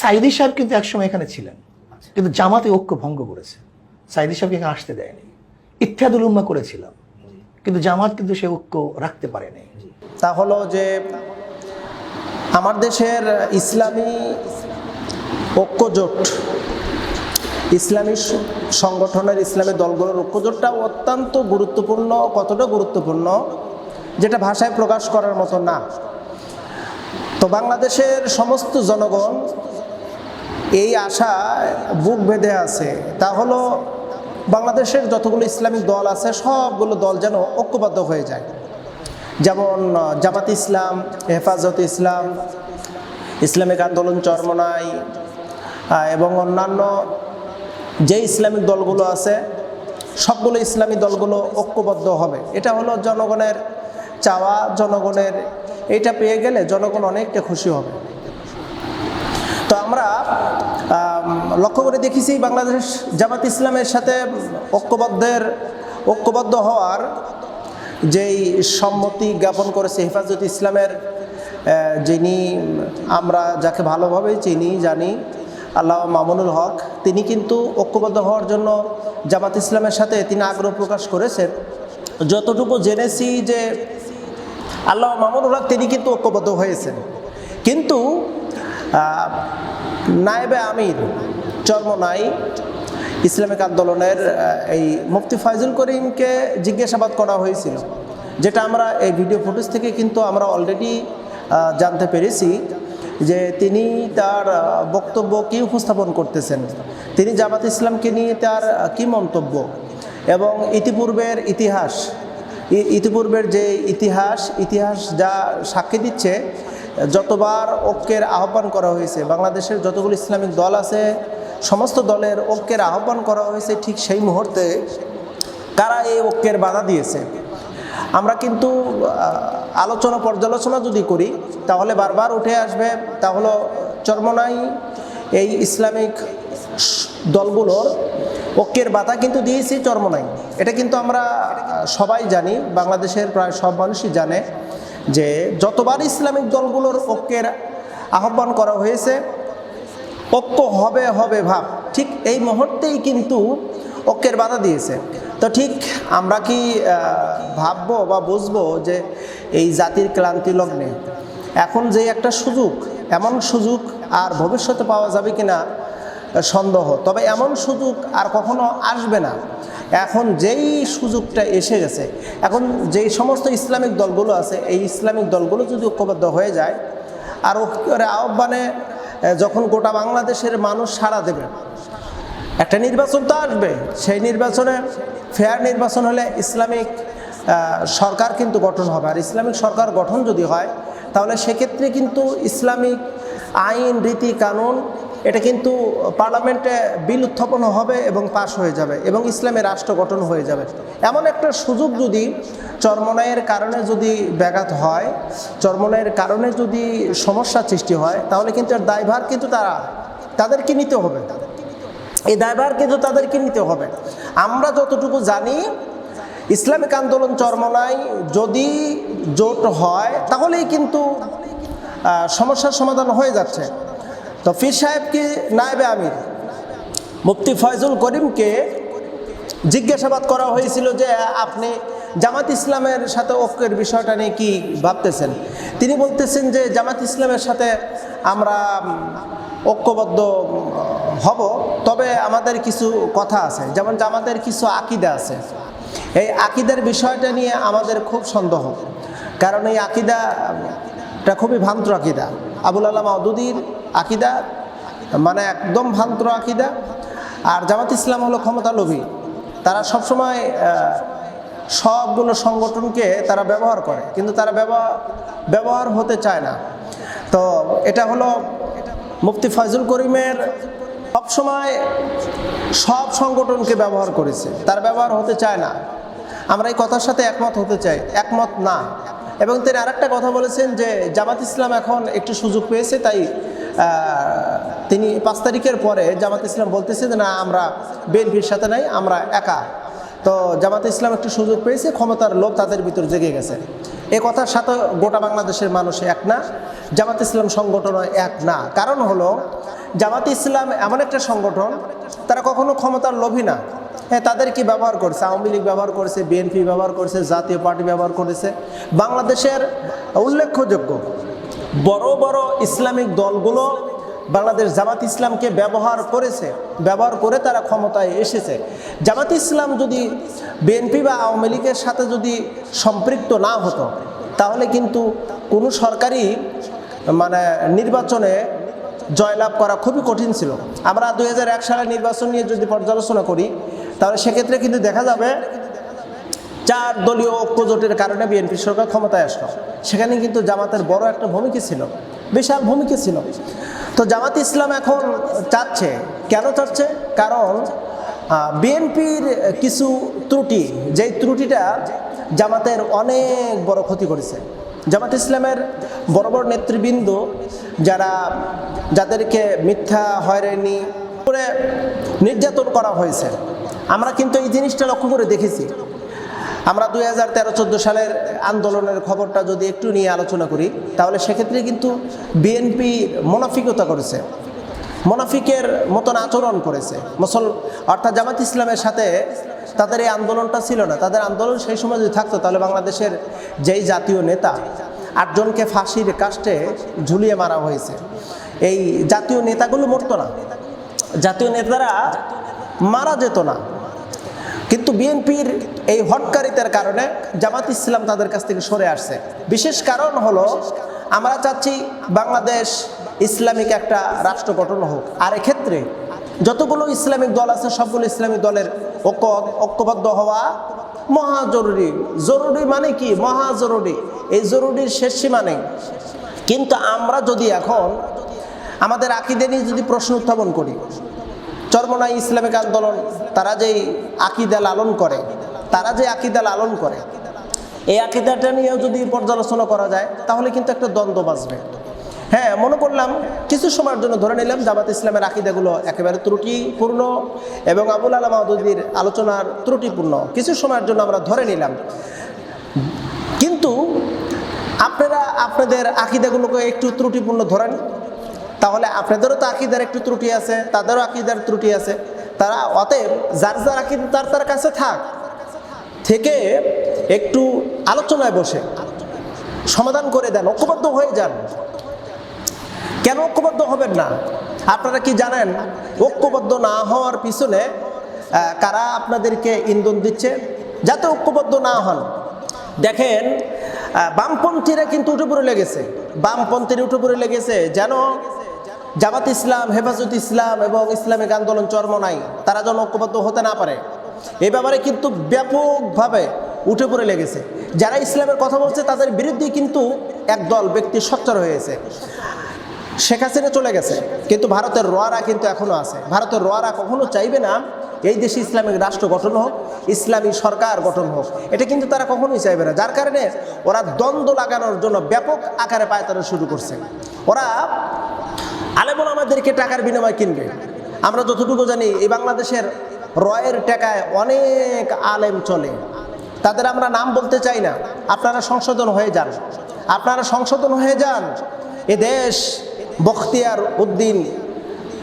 সাইদি সাহেব কিন্তু একসময় এখানে ছিলেন। কিন্তু জামাতে ঐক্য ভঙ্গ করেছে। সাইদি সাহেবকে এখানে আসতে দেয়নি। ইত্যাদুল উম্মা করেছিলাম। কিন্তু জামাত কিন্তু সে ঐক্য রাখতে পারেনি। তা হলো যে আমার দেশের ইসলামী ঐক্যজোট ইসলামী সংগঠনের ইসলামী দলগুলোর ঐক্যজোটটা অত্যন্ত গুরুত্বপূর্ণ। কতটা গুরুত্বপূর্ণ? যেটা ভাষায় প্রকাশ করার মতো না। তো বাংলাদেশের সমস্ত জনগণ এই আশা বুক বেঁধে আছে। তা হলো বাংলাদেশের যতগুলো ইসলামিক দল আছে সবগুলো দল যেন ঐক্যবদ্ধ হয়ে যায়। যেমন জামাত ইসলাম হেফাজত ইসলাম ইসলামিক আন্দোলন চরমনাই এবং অন্যান্য যে ইসলামিক দলগুলো আছে সবগুলো ইসলামী দলগুলো ঐক্যবদ্ধ হবে। এটা হলো জনগণের চাওয়া জনগণের এটা পেয়ে গেলে জনগণ অনেকটা খুশি হবে। তো আমরা আম, লক্ষ্য করে দেখেছি বাংলাদেশ জামাত ইসলামের সাথে ঐক্যবদ্ধের, ঐক্যবদ্ধ হওয়ার যেই সম্মতি জ্ঞাপন করেছে হেফাজত ইসলামের যিনি আমরা যাকে ভালোভাবে চিনি, জানি, আল্লাহ মামুনুল হক, তিনি কিন্তু ঐক্যবদ্ধ হওয়ার জন্য জামাত ইসলামের সাথে তিনি আগ্রহ প্রকাশ করেছেন। যতটুকু জেনেছি যে আল্লাহ মামুনুল হক, তিনি কিন্তু ঐক্যবদ্ধ হয়েছেন। কিন্তু নায়েবে আমির চর্মনাই ইসলামিক আন্দোলনের এই মুফতি ফাইজুল করিমকে জিজ্ঞাসাবাদ করা হয়েছিল, যেটা আমরা এই ভিডিও ফুটেজ থেকে কিন্তু আমরা অলরেডি জানতে পেরেছি যে তিনি তার বক্তব্য কী উপস্থাপন করতেছেন। তিনি জামাত ইসলামকে নিয়ে তার কী মন্তব্য? এবং ইতিপূর্বের ইতিহাস ইতিপূর্বের যে ইতিহাস ইতিহাস যা সাক্ষী দিচ্ছে, যতবার ঐক্যের আহ্বান করা হয়েছে, বাংলাদেশের যতগুলো ইসলামিক দল আছে সমস্ত দলের ঐক্যের আহ্বান করা হয়েছে ঠিক সেই মুহূর্তে কারা এই ঐক্যের বাধা দিয়েছে। আমরা কিন্তু আলোচনা পর্যালোচনা যদি করি, তাহলে বারবার উঠে আসবে তাহলে চর্মনাই এই ইসলামিক দলগুলোর ঐক্যের বাধা কিন্তু দিয়েছি চর্মনাই। এটা কিন্তু আমরা সবাই জানি, বাংলাদেশের প্রায় সব মানুষই জানে যে যতবার ইসলামিক দলগুলোর ঐক্যের আহ্বান করা হয়েছে ঐক্য হবে হবে ভাব। ঠিক এই মুহূর্তেই কিন্তু ঐক্যের বাধা দিয়েছে। তো ঠিক আমরা কি ভাববো বা বুঝব যে এই জাতির ক্লান্তি লগ্নে এখন যে একটা সুযোগ, এমন সুযোগ আর ভবিষ্যতে পাওয়া যাবে কিনা সন্দেহ। তবে এমন সুযোগ আর কখনো আসবে না। এখন যেই সুযোগটা এসে গেছে, এখন যেই সমস্ত ইসলামিক দলগুলো আছে, এই ইসলামিক দলগুলো যদি ঐক্যবদ্ধ হয়ে যায়, আর আহ্বানে যখন গোটা বাংলাদেশের মানুষ সাড়া দেবে, একটা নির্বাচন তো আসবে, সেই নির্বাচনে ফেয়ার নির্বাচন হলে ইসলামিক সরকার কিন্তু গঠন হবে। আর ইসলামিক সরকার গঠন যদি হয়, তাহলে সেক্ষেত্রে কিন্তু ইসলামিক আইন, রীতি, কানুন এটা কিন্তু পার্লামেন্টে বিল উত্থাপন হবে এবং পাশ হয়ে যাবে এবং ইসলামের রাষ্ট্র গঠন হয়ে যাবে। এমন একটা সুযোগ যদি চরমনায়ের কারণে যদি ব্যাঘাত হয় চরমনায়ের কারণে যদি সমস্যা সৃষ্টি হয়, তাহলে কিন্তু এর দায়ভার কিন্তু তারা, তাদেরকে নিতে হবে। এই দায়ভার কিন্তু তাদেরকে নিতে হবে। আমরা যতটুকু জানি, ইসলামিক আন্দোলন চরমনায় যদি জোট হয়, তাহলেই কিন্তু সমস্যার সমাধান হয়ে যাচ্ছে। তো ফির সাহেবকে নায়েবে আমির? মুফতি ফয়জুল করিমকে জিজ্ঞাসাবাদ করা হয়েছিল যে, আপনি জামাত ইসলামের সাথে ঐক্যের বিষয়টা নিয়ে কি ভাবতেছেন? তিনি বলতেছেন যে, জামাত ইসলামের সাথে আমরা ঐক্যবদ্ধ হব, তবে আমাদের কিছু কথা আছে। যেমন জামাতের কিছু আকিদা আছে। এই আকিদার বিষয়টা নিয়ে আমাদের খুব সন্দেহ। কারণ এই আকিদাটা খুবই ভ্রান্ত আকিদা। আবুল আলাম আদুদির আকিদা মানে একদম ভ্রান্ত আকিদা। আর জামাত ইসলাম হলো ক্ষমতা লোভী। তারা সবসময় সবগুলো সংগঠনকে তারা ব্যবহার করে, কিন্তু তারা ব্যবহার হতে চায় না। তো এটা হলো মুফতি ফয়জুল করিমের সবসময় সব সংগঠনকে ব্যবহার করেছে। তার ব্যবহার হতে চায় না। আমরা এই কথার সাথে একমত হতে চাই, একমত না। এবং তিনি আরেকটা কথা বলেছেন যে জামাত ইসলাম এখন একটু সুযোগ পেয়েছে, তাই তিনি পাঁচ তারিখের পরে জামাত ইসলাম বলতেছে যে, না, আমরা বিএনপির সাথে নাই, আমরা একা। তো জামাত ইসলাম একটু সুযোগ পেয়েছে, ক্ষমতার লোভ তাদের ভিতর জেগে গেছে। এ কথার সাথে গোটা বাংলাদেশের মানুষ এক না, জামাত ইসলাম সংগঠন এক না। কারণ হলো, জামাত ইসলাম এমন একটা সংগঠন, তারা কখনো ক্ষমতার লোভী না। হ্যাঁ তাদের কি ব্যবহার করছে? আওয়ামী লীগ ব্যবহার করেছে, বিএনপি ব্যবহার করেছে, জাতীয় পার্টি ব্যবহার করেছে। বাংলাদেশের উল্লেখযোগ্য বড় বড় ইসলামিক দলগুলো বাংলাদেশ জামাত ইসলামকে ব্যবহার করেছে, ব্যবহার করে তারা ক্ষমতায় এসেছে। জামাত ইসলাম যদি বিএনপি বা আওয়ামী লীগের সাথে যদি সম্পৃক্ত না হতো, তাহলে কিন্তু কোনো সরকারি মানে নির্বাচনে জয়লাভ করা খুবই কঠিন ছিল। আমরা দু হাজার এক সালের নির্বাচন নিয়ে যদি পর্যালোচনা করি, তাহলে সেক্ষেত্রে কিন্তু দেখা যাবে চার দলীয় ঐক্যজোটের কারণে বিএনপি সরকার ক্ষমতায় আসলো। সেখানে কিন্তু জামাতের বড় একটা ভূমিকা ছিল। বিশাল ভূমিকা ছিল। তো জামাত ইসলাম এখন চাচ্ছে। কেন চাচ্ছে? কারণ বিএনপির কিছু ত্রুটি, যেই ত্রুটিটা জামাতের অনেক বড় ক্ষতি করেছে। জামাত ইসলামের বড় বড় নেতৃবৃন্দ যারা, যাদেরকে মিথ্যা হয়রানি করে নির্যাতন করা হয়েছে। আমরা কিন্তু এই জিনিসটা লক্ষ্য করে দেখেছি। আমরা দুই হাজার তেরো চোদ্দ সালের আন্দোলনের খবরটা যদি একটু নিয়ে আলোচনা করি, তাহলে সেক্ষেত্রে কিন্তু বিএনপি মোনাফিকতা করেছে। মোনাফিকের মতন আচরণ করেছে। মুসল, অর্থাৎ জামাত ইসলামের সাথে তাদের এই আন্দোলনটা ছিল না। তাদের আন্দোলন সেই সময় যদি থাকতো, তাহলে বাংলাদেশের যেই জাতীয় নেতা আটজনকে ফাঁসির কাস্টে ঝুলিয়ে মারা হয়েছে। এই জাতীয় নেতাগুলো মরতো না। জাতীয় নেতারা মারা যেত না। কিন্তু বিএনপির এই হটকারিতার কারণে জামাত ইসলাম তাদের কাছ থেকে সরে আসছে। বিশেষ কারণ হলো, আমরা চাচ্ছি বাংলাদেশ ইসলামিক একটা রাষ্ট্র গঠন হোক। আর এক্ষেত্রে যতগুলো ইসলামিক দল আছে, সবগুলো ইসলামিক দলের ঐক্য, ঐক্যবদ্ধ হওয়া মহা জরুরি। জরুরি মানে কি? মহা জরুরি। এই জরুরির শেষ সীমা নেই। কিন্তু আমরা যদি এখন আমাদের আকিদে নিয়ে যদি প্রশ্ন উত্থাপন করি চরমনাই ইসলামিক আন্দোলন, তারা যেই আকিদা লালন করে, তারা যে আকিদা লালন করে, এই আকিদাটা নিয়েও যদি পর্যালোচনা করা যায়, তাহলে কিন্তু একটা দ্বন্দ্ব বাঁচবে। হ্যাঁ মনে করলাম, কিছু সময়ের জন্য ধরে নিলাম, জামাত ইসলামের আকিদাগুলো একেবারে ত্রুটিপূর্ণ এবং আবুল আলম আদুদির আলোচনার ত্রুটিপূর্ণ। কিছু সময়ের জন্য আমরা ধরে নিলাম। কিন্তু আপনারা আপনাদের আকিদাগুলোকে একটু ত্রুটিপূর্ণ ধরেন। তাহলে আপনাদেরও তো আকিদার একটু ত্রুটি আছে, তাদেরও আকিদার ত্রুটি আছে। তারা অতএব যার যার আকিদা, তার তার কাছে থাক। থেকে একটু আলোচনায় বসে, সমাধান করে দেন, ঐক্যবদ্ধ হয়ে যান। কেন ঐক্যবদ্ধ হবেন না? আপনারা কি জানেন, ঐক্যবদ্ধ না হওয়ার পিছনে কারা আপনাদেরকে ইন্ধন দিচ্ছে? যাতে ঐক্যবদ্ধ না হন। দেখেন বামপন্থীরা কিন্তু উঠে পড়ে লেগেছে। বামপন্থীরা উঠে পড়ে লেগেছে যেন জামাত ইসলাম, হেফাজত ইসলাম এবং ইসলামিক আন্দোলন চর্মনাই তারা যেন ঐক্যবদ্ধ হতে না পারে। এ ব্যাপারে কিন্তু ব্যাপকভাবে উঠে পড়ে লেগেছে। যারা ইসলামের কথা বলছে, তাদের বিরুদ্ধে কিন্তু একদল ব্যক্তি সচ্চার হয়েছে। শেখ হাসিনা চলে গেছে, কিন্তু ভারতের রোয়ারা কিন্তু এখনও আছে। ভারতের রোয়ারা কখনো চাইবে না এই দেশে ইসলামিক রাষ্ট্র গঠন হোক, ইসলামী সরকার গঠন হোক। এটা কিন্তু তারা কখনোই চাইবে না। যার কারণে ওরা দ্বন্দ্ব লাগানোর জন্য ব্যাপক আকারে পায়তারা শুরু করছে। ওরা আলেমন আমাদেরকে টাকার বিনিময় কিনবে। আমরা যতটুকু জানি, এই বাংলাদেশের রয়ের টাকায় অনেক আলেম চলে। তাদের আমরা নাম বলতে চাই না। আপনারা সংশোধন হয়ে যান। আপনারা সংশোধন হয়ে যান। এ দেশ বখতিয়ার উদ্দিন,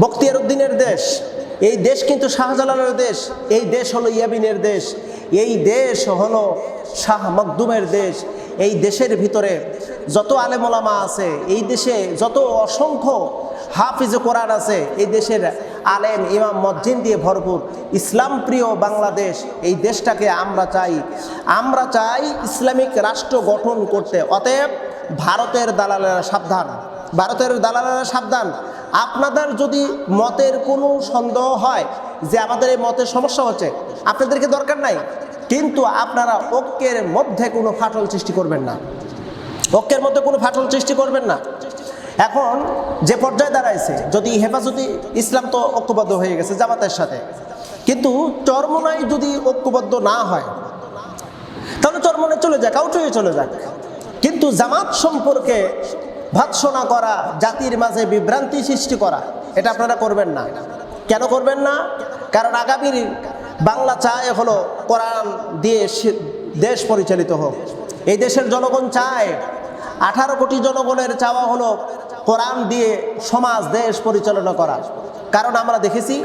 বখতিয়ার উদ্দিনের দেশ। এই দেশ কিন্তু শাহজালালের দেশ। এই দেশ হলো ইয়াবিনের দেশ। এই দেশ হলো শাহ মকদুমের দেশ। এই দেশের ভিতরে যত আলেমোলামা আছে, এই দেশে যত অসংখ্য হাফিজ কোরআন আছে, এই দেশের আলেম, ইমাম, মসজিদ দিয়ে ভরপুর। ইসলাম প্রিয় বাংলাদেশ, এই দেশটাকে আমরা চাই। আমরা চাই ইসলামিক রাষ্ট্র গঠন করতে। অতএব ভারতের দালালেরা সাবধান। ভারতের দালালেরা সাবধান। আপনাদের যদি মতের কোনো সন্দেহ হয় যে আমাদের এই মতের সমস্যা হচ্ছে আপনাদেরকে দরকার নাই? কিন্তু আপনারা ঐক্যের মধ্যে কোনো ফাটল সৃষ্টি করবেন না। ঐক্যের মধ্যে কোনো ফাটল সৃষ্টি করবেন না। এখন যে পর্যায়ে দাঁড়াইছে, যদি হেফাজতি ইসলাম তো ঐক্যবদ্ধ হয়ে গেছে জামাতের সাথে, কিন্তু চরমনাই যদি ঐক্যবদ্ধ না হয়, তাহলে চরমনাই চলে যাক আউট হয়ে চলে যাক। কিন্তু জামাত সম্পর্কে ভৎসনা করা, জাতির মাঝে বিভ্রান্তি সৃষ্টি করা, এটা আপনারা করবেন না। কেন করবেন না? কারণ আগামীর বাংলা চায় হলো কোরআন দিয়ে দেশ পরিচালিত হোক। এই দেশের জনগণ চায়, আঠারো কোটি জনগণের চাওয়া হলো কোরআন দিয়ে সমাজ, দেশ পরিচালনা করা। কারণ আমরা দেখেছি,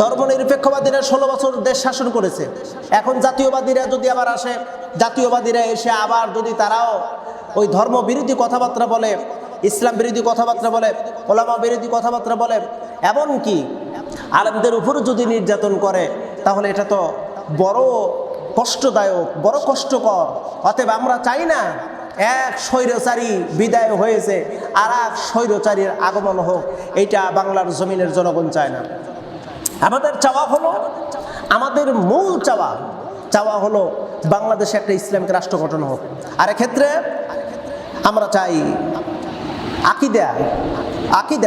ধর্মনিরপেক্ষবাদীরা ষোলো বছর দেশ শাসন করেছে। এখন জাতীয়বাদীরা যদি আবার আসে, জাতীয়বাদীরা এসে আবার যদি তারাও ওই ধর্ম বিরোধী কথাবার্তা বলে, ইসলাম বিরোধী কথাবার্তা বলে, ওলামা বিরোধী কথাবার্তা বলে এমনকি আলেমদের উপরও যদি নির্যাতন করে, তাহলে এটা তো বড় কষ্টদায়ক, বড় কষ্টকর। অতএব আমরা চাই না এক স্বৈরচারী বিদায় হয়েছে, আর এক স্বৈরচারীর আগমন হোক এটা বাংলার জমিনের জনগণ চায় না। আমাদের চাওয়া হলো, আমাদের মূল চাওয়া চাওয়া হলো বাংলাদেশে একটা ইসলামিক রাষ্ট্র গঠন হোক। আর এক্ষেত্রে আমরা চাই আকিদা আকিদা